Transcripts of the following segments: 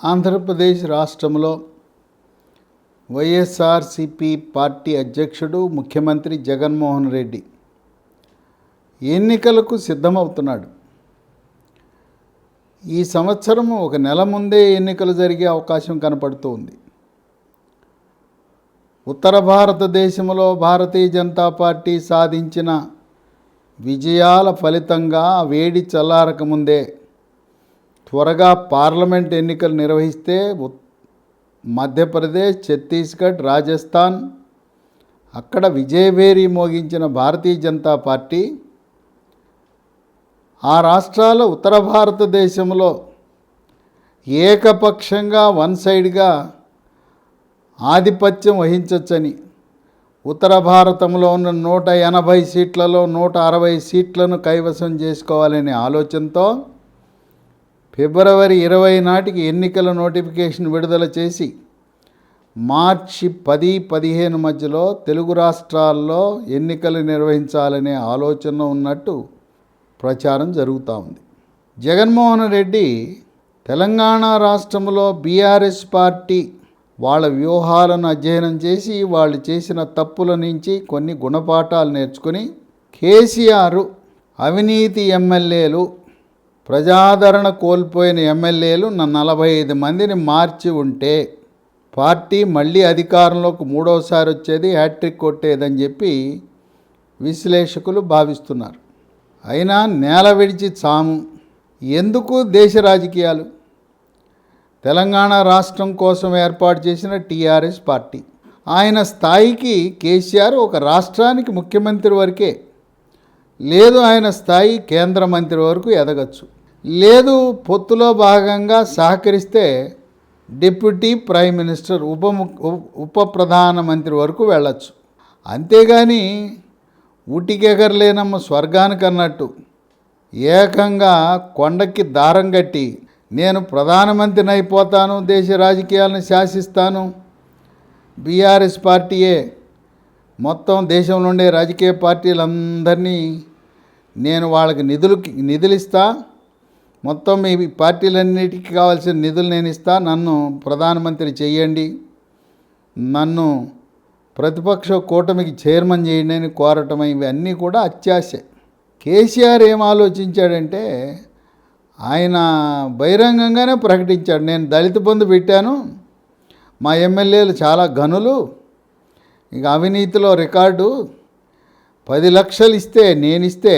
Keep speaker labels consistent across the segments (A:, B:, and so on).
A: ఆంధ్రప్రదేశ్ రాష్ట్రంలో వైఎస్ఆర్సిపి పార్టీ అధ్యక్షుడు ముఖ్యమంత్రి జగన్మోహన్ రెడ్డి ఎన్నికలకు సిద్ధమవుతున్నాడు. ఈ సంవత్సరం ఒక నెల ముందే ఎన్నికలు జరిగే అవకాశం కనపడుతూ ఉంది ఉత్తర భారతదేశంలో భారతీయ జనతా పార్టీ సాధించిన విజయాల ఫలితంగా వేడి చల్లారకముందే ముందే త్వరగా పార్లమెంట్ ఎన్నికలు నిర్వహిస్తే ఉత్- మధ్యప్రదేశ్ ఛత్తీస్గఢ్ రాజస్థాన్ అక్కడ విజయభేరి మోగించిన భారతీయ జనతా పార్టీ ఆ రాష్ట్రాల ఉత్తర భారతదేశంలో ఏకపక్షంగా వన్ సైడ్గా ఆధిపత్యం వహించవచ్చని ఉత్తర భారతంలో ఉన్న నూట ఎనభై సీట్లలో నూట అరవై సీట్లను కైవసం చేసుకోవాలనే ఆలోచనతో ఫిబ్రవరి ఇరవై నాటికి ఎన్నికల నోటిఫికేషన్ విడుదల చేసి మార్చి పది పదిహేను మధ్యలో తెలుగు రాష్ట్రాల్లో ఎన్నికలు నిర్వహించాలనే ఆలోచన ఉన్నట్టు ప్రచారం జరుగుతూ ఉంది. జగన్మోహన్ రెడ్డి తెలంగాణ రాష్ట్రంలో బీఆర్ఎస్ పార్టీ వాళ్ళ వ్యూహాలను అధ్యయనం చేసి వాళ్ళు చేసిన తప్పుల నుంచి కొన్ని గుణపాఠాలు నేర్చుకుని కేసీఆర్ అవినీతి ఎమ్మెల్యేలు ప్రజాదరణ కోల్పోయిన ఎమ్మెల్యేలు నలభై ఐదు మందిని మార్చి ఉంటే పార్టీ మళ్ళీ అధికారంలోకి మూడోసారి వచ్చేది హ్యాట్రిక్ కొట్టేదని చెప్పి విశ్లేషకులు భావిస్తున్నారు. అయినా నేల విడిచి చాము. ఎందుకు దేశ రాజకీయాలు? తెలంగాణ రాష్ట్రం కోసం ఏర్పాటు చేసిన టీఆర్ఎస్ పార్టీ. ఆయన స్థాయికి కేసీఆర్ ఒక రాష్ట్రానికి ముఖ్యమంత్రి వరకే లేదు ఆయన స్థాయి కేంద్ర మంత్రి వరకు ఎదగచ్చు. లేదు పొత్తులో భాగంగా సహకరిస్తే డిప్యూటీ ప్రైమ్ మినిస్టర్ ఉప ఉప ప్రధానమంత్రి వరకు వెళ్ళచ్చు. అంతేగాని ఉటికెగరలేనమ్మ స్వర్గానికి అన్నట్టు ఏకంగా కొండకి దారం కట్టి నేను ప్రధానమంత్రిని అయిపోతాను దేశ రాజకీయాలను శాసిస్తాను. బీఆర్ఎస్ పార్టీయే మొత్తం దేశంలో ఉండే రాజకీయ పార్టీలందరినీ నేను వాళ్ళకి నిధులు నిధులు ఇస్తా. మొత్తం మీ పార్టీలన్నిటికీ కావాల్సిన నిధులు నేను ఇస్తా. నన్ను ప్రధానమంత్రి చేయండి. నన్ను ప్రతిపక్ష కూటమికి చైర్మన్ చేయండి అని కోరటం ఇవన్నీ కూడా అత్యాశే. కేసీఆర్ ఏం ఆలోచించాడంటే ఆయన బహిరంగంగానే ప్రకటించాడు. నేను దళిత బంధు పెట్టాను. మా ఎమ్మెల్యేలు చాలా గనులు ఇక అవినీతిలో రికార్డు. పది లక్షలు ఇస్తే నేను ఇస్తే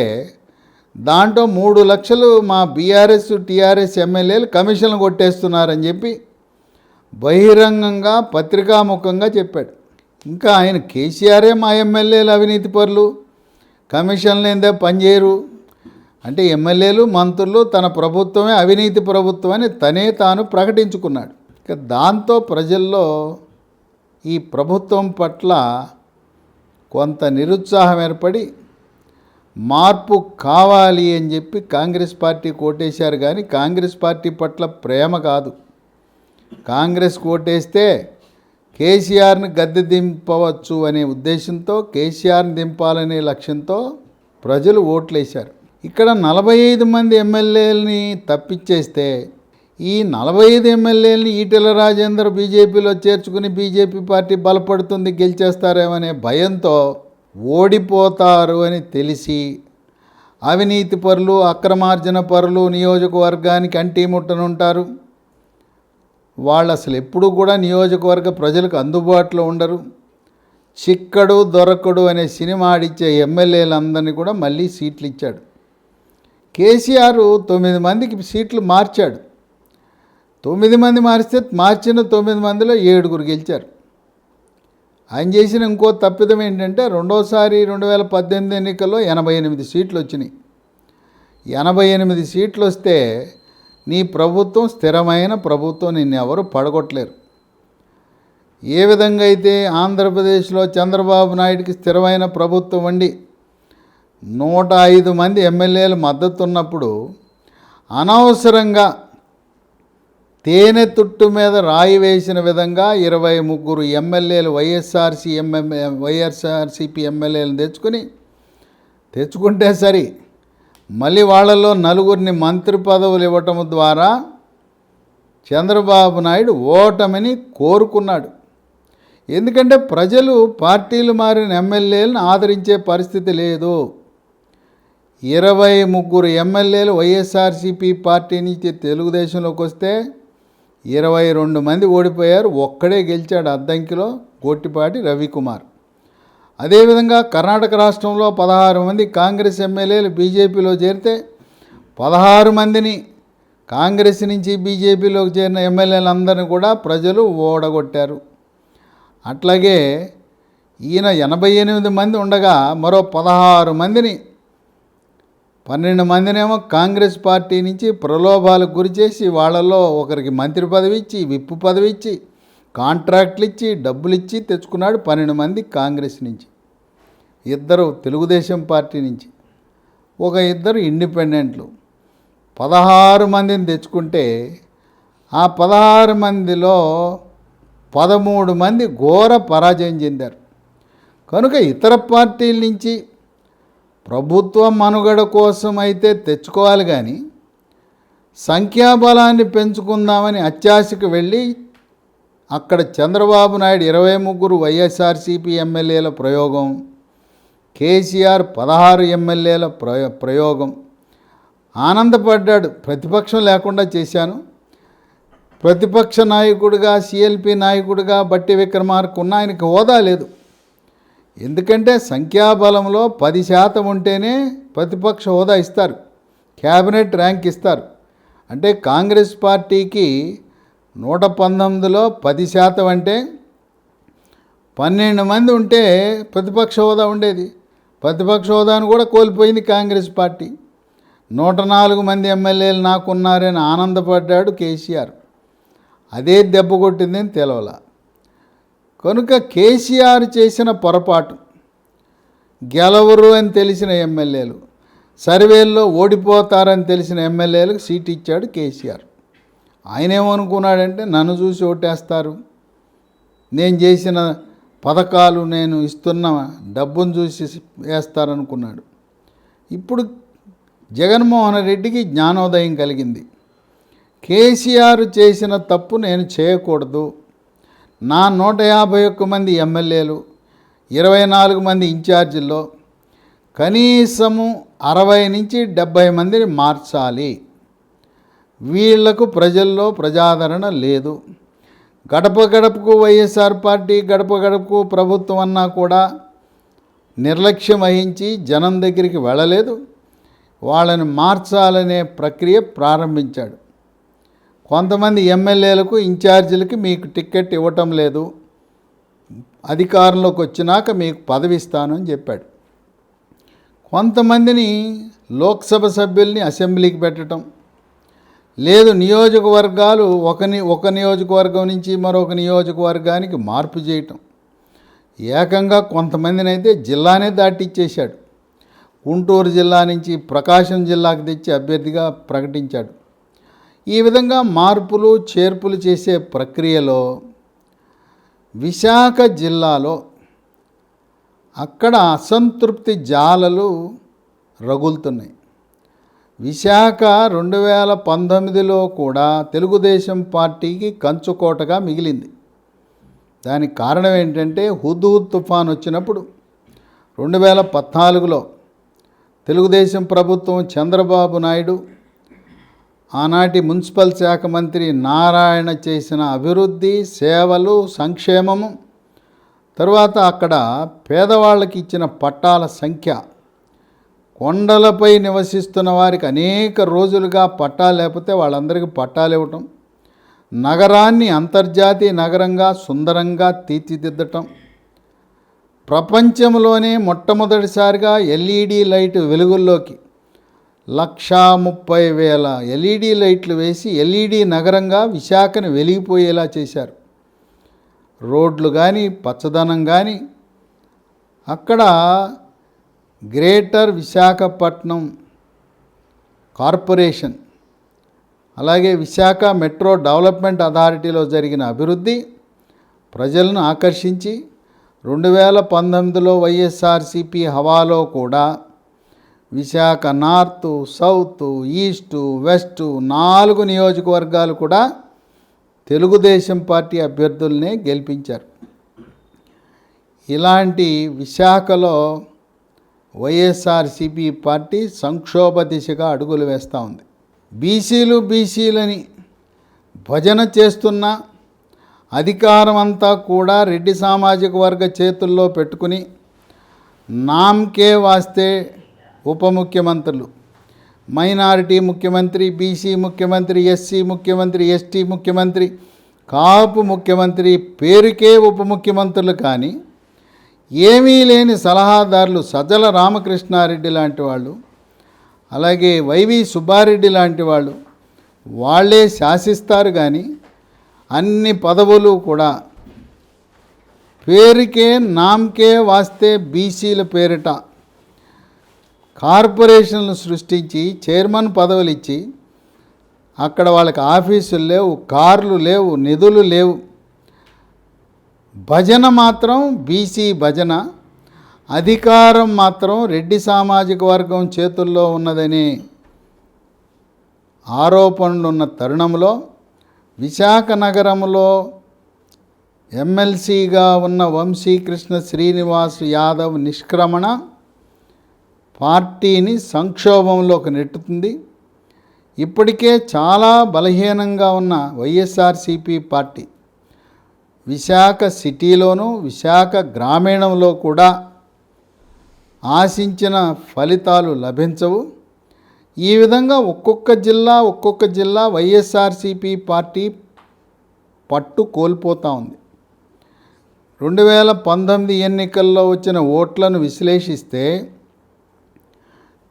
A: దాంట్లో మూడు లక్షలు మా బీఆర్ఎస్ టీఆర్ఎస్ ఎమ్మెల్యేలు కమిషన్లు కొట్టేస్తున్నారని చెప్పి బహిరంగంగా పత్రికాముఖంగా చెప్పాడు. ఇంకా ఆయన కేసీఆరే మా ఎమ్మెల్యేలు అవినీతి పరులు. కమిషన్లు ఏందే పనిచేయరు. అంటే ఎమ్మెల్యేలు మంత్రులు తన ప్రభుత్వమే అవినీతి ప్రభుత్వం అని తనే తాను ప్రకటించుకున్నాడు. ఇక దాంతో ప్రజల్లో ఈ ప్రభుత్వం పట్ల కొంత నిరుత్సాహం ఏర్పడి మార్పు కావాలి అని చెప్పి కాంగ్రెస్ పార్టీ కోటేశారు కానీ కాంగ్రెస్ పార్టీ పట్ల ప్రేమ కాదు. కాంగ్రెస్ కోటేస్తే కేసీఆర్ని గద్దె దింపవచ్చు అనే ఉద్దేశంతో కేసీఆర్ని దింపాలనే లక్ష్యంతో ప్రజలు ఓట్లేశారు. ఇక్కడ నలభై ఐదు మంది ఎమ్మెల్యేలని తప్పించేస్తే ఈ నలభై ఐదు ఎమ్మెల్యేలని ఈటెల రాజేందర్ బీజేపీలో చేర్చుకుని బీజేపీ పార్టీ బలపడుతుంది గెలిచేస్తారేమనే భయంతో ఓడిపోతారు అని తెలిసి అవినీతి పరులు అక్రమార్జన పరులు నియోజకవర్గానికి అంటీముట్టనుంటారు. వాళ్ళు అసలు ఎప్పుడు కూడా నియోజకవర్గ ప్రజలకు అందుబాటులో ఉండరు. చిక్కడు దొరకడు అనే సినిమా ఆడిచ్చే ఎమ్మెల్యేలందరినీ కూడా మళ్ళీ సీట్లు ఇచ్చాడు కేసీఆర్ తొమ్మిది మందికి సీట్లు మార్చాడు. తొమ్మిది మంది మారిస్తే మార్చిన తొమ్మిది మందిలో ఏడుగురు గెలిచారు. ఆయన చేసిన ఇంకో తప్పిదం ఏంటంటే రెండోసారి రెండు వేల పద్దెనిమిది ఎన్నికల్లో ఎనభై ఎనిమిది సీట్లు వచ్చినాయి. ఎనభై ఎనిమిది సీట్లు వస్తే నీ ప్రభుత్వం స్థిరమైన ప్రభుత్వం నిన్ను ఎవరు పడగొట్టలేరు. ఏ విధంగా అయితే ఆంధ్రప్రదేశ్లో చంద్రబాబు నాయుడికి స్థిరమైన ప్రభుత్వం వండి నూట ఐదు మంది ఎమ్మెల్యేలు మద్దతున్నప్పుడు అనవసరంగా తేనె తుట్టు మీద రాయి వేసిన విధంగా ఇరవై ముగ్గురు ఎమ్మెల్యేలు వైఎస్ఆర్సీ ఎంఎంఏ వైఎస్ఆర్సీపీ ఎమ్మెల్యేలను తెచ్చుకొని తెచ్చుకుంటే సరి. మళ్ళీ వాళ్ళలో నలుగురిని మంత్రి పదవులు ఇవ్వటం ద్వారా చంద్రబాబు నాయుడు ఓటమిని కోరుకున్నాడు. ఎందుకంటే ప్రజలు పార్టీలు మారిన ఎమ్మెల్యేలను ఆదరించే పరిస్థితి లేదు. ఇరవై ముగ్గురు ఎమ్మెల్యేలు వైఎస్ఆర్సీపీ పార్టీ నుంచి తెలుగుదేశంలోకి వస్తే ఇరవై రెండు మంది ఓడిపోయారు. ఒక్కడే గెలిచాడు అద్దంకిలో గొట్టిపాటి రవికుమార్. అదేవిధంగా కర్ణాటక రాష్ట్రంలో పదహారు మంది కాంగ్రెస్ ఎమ్మెల్యేలు బీజేపీలో చేరితే పదహారు మందిని కాంగ్రెస్ నుంచి బీజేపీలోకి చేరిన ఎమ్మెల్యేలందరినీ కూడా ప్రజలు ఓడగొట్టారు. అట్లాగే ఈయన ఎనభై ఎనిమిది మంది ఉండగా మరో పదహారు మందిని పన్నెండు మందినేమో కాంగ్రెస్ పార్టీ నుంచి ప్రలోభాలకు గురి చేసి వాళ్ళలో ఒకరికి మంత్రి పదవి ఇచ్చి విప్పు పదవి ఇచ్చి కాంట్రాక్ట్లు ఇచ్చి డబ్బులు ఇచ్చి తెచ్చుకున్నాడు పన్నెండు మంది కాంగ్రెస్ నుంచి. ఇద్దరు తెలుగుదేశం పార్టీ నుంచి. ఒక ఇద్దరు ఇండిపెండెంట్లు. పదహారు మందిని తెచ్చుకుంటే ఆ పదహారు మందిలో పదమూడు మంది ఘోర పరాజయం చెందారు. కనుక ఇతర పార్టీల నుంచి ప్రభుత్వ మనుగడ కోసం అయితే తెచ్చుకోవాలి కానీ సంఖ్యాబలాన్ని పెంచుకుందామని అత్యాశకు వెళ్ళి అక్కడ చంద్రబాబు నాయుడు ఇరవై ముగ్గురు వైఎస్ఆర్సీపీ ఎమ్మెల్యేల ప్రయోగం కేసీఆర్ పదహారు ఎమ్మెల్యేల ప్రయో ప్రయోగం. ఆనందపడ్డాడు. ప్రతిపక్షం లేకుండా చేశాను. ప్రతిపక్ష నాయకుడిగా సిఎల్పి నాయకుడిగా బట్టి విక్రమార్కు ఉన్న ఆయనకి హోదా లేదు. ఎందుకంటే సంఖ్యాబలంలో పది శాతం ఉంటేనే ప్రతిపక్ష హోదా ఇస్తారు క్యాబినెట్ ర్యాంక్ ఇస్తారు. అంటే కాంగ్రెస్ పార్టీకి నూట పంతొమ్మిదిలో పది శాతం అంటే పన్నెండు మంది ఉంటే ప్రతిపక్ష హోదా ఉండేది. ప్రతిపక్ష హోదాను కూడా కోల్పోయింది కాంగ్రెస్ పార్టీ. నూట నాలుగు మంది ఎమ్మెల్యేలు నాకున్నారని ఆనందపడ్డాడు కేసీఆర్. అదే దెబ్బ కొట్టిందని తెలవలా. కనుక కేసీఆర్ చేసిన పొరపాటు. గెలవరు అని తెలిసిన ఎమ్మెల్యేలు. సర్వేల్లో ఓడిపోతారని తెలిసిన ఎమ్మెల్యేలకు సీట్ ఇచ్చాడు కేసీఆర్. ఆయన ఏమనుకున్నాడంటే నన్ను చూసి ఓటేస్తారు. నేను చేసిన పథకాలు నేను ఇస్తున్న డబ్బును చూసి వేస్తారనుకున్నాడు. ఇప్పుడు జగన్మోహన్ రెడ్డికి జ్ఞానోదయం కలిగింది. కేసీఆర్ చేసిన తప్పు నేను చేయకూడదు. నా నూట యాభై ఒక్క మంది ఎమ్మెల్యేలు ఇరవై నాలుగు మంది ఇన్ఛార్జీల్లో కనీసము అరవై నుంచి డెబ్భై మందిని మార్చాలి. వీళ్ళకు ప్రజల్లో ప్రజాదరణ లేదు. గడప గడపకు వైఎస్ఆర్ పార్టీ గడప గడపకు ప్రభుత్వం అన్నా కూడా నిర్లక్ష్యం వహించి జనం దగ్గరికి వెళ్ళలేదు. వాళ్ళని మార్చాలనే ప్రక్రియ ప్రారంభించాడు. కొంతమంది ఎమ్మెల్యేలకు ఇన్ఛార్జీలకి మీకు టికెట్ ఇవ్వటం లేదు. అధికారంలోకి వచ్చినాక మీకు పదవి ఇస్తాను అని చెప్పాడు. కొంతమందిని లోక్సభ సభ్యుల్ని అసెంబ్లీకి పెట్టడం లేదు నియోజకవర్గాలు ఒకని ఒక నియోజకవర్గం నుంచి మరొక నియోజకవర్గానికి మార్పు చేయటం. ఏకంగా కొంతమందిని అయితే జిల్లానే దాటిచ్చేశాడు. గుంటూరు జిల్లా నుంచి ప్రకాశం జిల్లాకు తెచ్చి అభ్యర్థిగా ప్రకటించాడు. ఈ విధంగా మార్పులు చేర్పులు చేసే ప్రక్రియలో విశాఖ జిల్లాలో అక్కడ అసంతృప్తి జాలలు రగులుతున్నాయి. విశాఖ రెండు వేల పంతొమ్మిదిలో కూడా తెలుగుదేశం పార్టీకి కంచుకోటగా మిగిలింది. దానికి కారణం ఏంటంటే హుద్హుద్ తుఫాన్ వచ్చినప్పుడు రెండు వేల పద్నాలుగులో తెలుగుదేశం ప్రభుత్వం చంద్రబాబు నాయుడు ఆనాటి మున్సిపల్ శాఖ మంత్రి నారాయణ చేసిన అభివృద్ధి సేవలు సంక్షేమము. తరువాత అక్కడ పేదవాళ్ళకి ఇచ్చిన పట్టాల సంఖ్య. కొండలపై నివసిస్తున్న వారికి అనేక రోజులుగా పట్టాలు లేకపోతే వాళ్ళందరికీ పట్టాలు ఇవ్వటం. నగరాన్ని అంతర్జాతీయ నగరంగా సుందరంగా తీర్చిదిద్దటం. ప్రపంచంలోనే మొట్టమొదటిసారిగా ఎల్ఈడి లైట్ వెలుగుల్లోకి లక్షా ముప్పై వేల ఎల్ఈడి లైట్లు వేసి ఎల్ఈడి నగరంగా విశాఖను వెలిగిపోయేలా చేశారు. రోడ్లు కానీ పచ్చదనం కానీ అక్కడ గ్రేటర్ విశాఖపట్నం కార్పొరేషన్ అలాగే విశాఖ మెట్రో డెవలప్మెంట్ అథారిటీలో జరిగిన అభివృద్ధి ప్రజలను ఆకర్షించి రెండు వేల పంతొమ్మిదిలో వైఎస్ఆర్సిపి హవాలో కూడా Visakha north south east west నాలుగు నియోజకవర్గాలు కూడా తెలుగుదేశం పార్టీ అభ్యర్థుల్నే గెలిపించారు. ఇలాంటి విశాఖలో వైఎస్ఆర్సిపి పార్టీ సంక్షోభ దిశగా అడుగులు వేస్తూ ఉంది. బీసీలు బీసీలని భజన చేస్తున్న అధికారం అంతా కూడా రెడ్డి సామాజిక వర్గ చేతుల్లో పెట్టుకుని నామ్కే వాస్తే ఉప ముఖ్యమంత్రులు మైనారిటీ ముఖ్యమంత్రి బీసీ ముఖ్యమంత్రి ఎస్సీ ముఖ్యమంత్రి ఎస్టీ ముఖ్యమంత్రి కాపు ముఖ్యమంత్రి పేరుకే ఉప ముఖ్యమంత్రులు కానీ ఏమీ లేని సలహాదారులు సజ్జల రామకృష్ణారెడ్డి లాంటి వాళ్ళు అలాగే వైవి సుబ్బారెడ్డి లాంటి వాళ్ళు వాళ్ళే శాసిస్తారు కానీ అన్ని పదవులు కూడా పేరుకే నామ్కే వాస్తే బీసీల పేరిట కార్పొరేషన్లు సృష్టించి చైర్మన్ పదవులు ఇచ్చి అక్కడ వాళ్ళకి ఆఫీసులు లేవు కార్లు లేవు నిధులు లేవు. భజన మాత్రం బీసీ భజన. అధికారం మాత్రం రెడ్డి సామాజిక వర్గం చేతుల్లో ఉన్నదని ఆరోపణలున్న తరుణంలో విశాఖ నగరంలో ఎమ్మెల్సీగా ఉన్న వంశీకృష్ణ శ్రీనివాస్ యాదవ్ నిష్క్రమణ పార్టీని సంక్షోభంలోకి నెట్టుతుంది. ఇప్పటికే చాలా బలహీనంగా ఉన్న వైఎస్ఆర్సిపి పార్టీ విశాఖ సిటీలోనూ విశాఖ గ్రామీణంలో కూడా ఆశించిన ఫలితాలు లభించవు. ఈ విధంగా ఒక్కొక్క జిల్లా ఒక్కొక్క జిల్లా వైఎస్ఆర్సిపి పార్టీ పట్టు కోల్పోతూ ఉంది. రెండు వేల పంతొమ్మిది ఎన్నికల్లో వచ్చిన ఓట్లను విశ్లేషిస్తే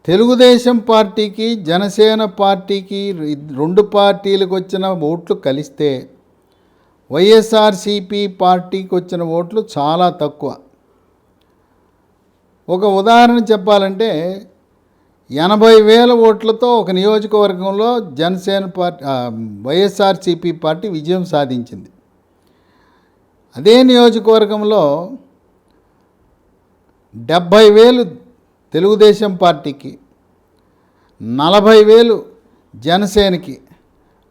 A: తెలుగుదేశం పార్టీకి జనసేన పార్టీకి రెండు పార్టీలకు వచ్చిన ఓట్లు కలిస్తే వైఎస్ఆర్సిపి పార్టీకి వచ్చిన ఓట్లు చాలా తక్కువ. ఒక ఉదాహరణ చెప్పాలంటే ఎనభై వేల ఓట్లతో ఒక నియోజకవర్గంలో జనసేన పార్టీ వైఎస్ఆర్సిపి పార్టీ విజయం సాధించింది. అదే నియోజకవర్గంలో డెబ్భై వేలు తెలుగుదేశం పార్టీకి నలభై వేలు జనసేనకి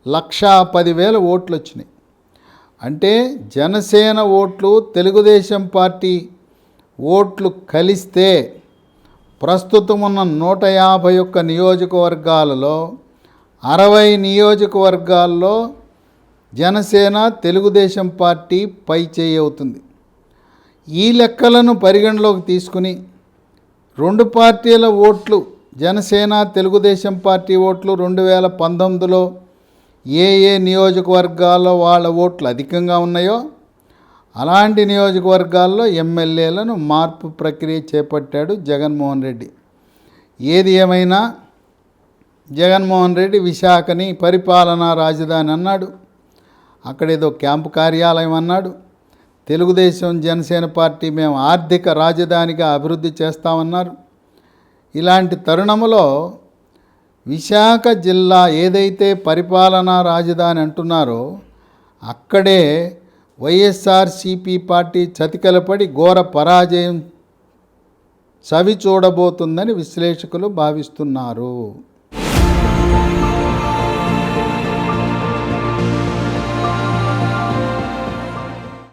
A: లక్షా పదివేల ఓట్లు వచ్చినాయి అంటే జనసేన ఓట్లు తెలుగుదేశం పార్టీ ఓట్లు కలిస్తే ప్రస్తుతం ఉన్న నూట యాభై ఒక్క నియోజకవర్గాలలో అరవై నియోజకవర్గాల్లో జనసేన తెలుగుదేశం పార్టీ పై చేయి అవుతుంది. ఈ లెక్కలను పరిగణలోకి తీసుకుని రెండు పార్టీల ఓట్లు జనసేన తెలుగుదేశం పార్టీ ఓట్లు రెండు వేల పంతొమ్మిదిలో ఏ ఏ నియోజకవర్గాల్లో వాళ్ళ ఓట్లు అధికంగా ఉన్నాయో అలాంటి నియోజకవర్గాల్లో ఎమ్మెల్యేలను మార్పు ప్రక్రియ చేపట్టాడు జగన్మోహన్ రెడ్డి. ఏది ఏమైనా జగన్మోహన్ రెడ్డి విశాఖని పరిపాలనా రాజధాని అన్నాడు. అక్కడేదో క్యాంపు కార్యాలయం అన్నాడు. తెలుగుదేశం జనసేన పార్టీ మేము ఆర్థిక రాజధానిగా అభివృద్ధి చేస్తామన్నారు. ఇలాంటి తరుణములో విశాఖ జిల్లా ఏదైతే పరిపాలనా రాజధాని అంటున్నారో అక్కడే వైఎస్ఆర్సిపి పార్టీ చతికలపడి ఘోర పరాజయం చవి చూడబోతుందని విశ్లేషకులు భావిస్తున్నారు.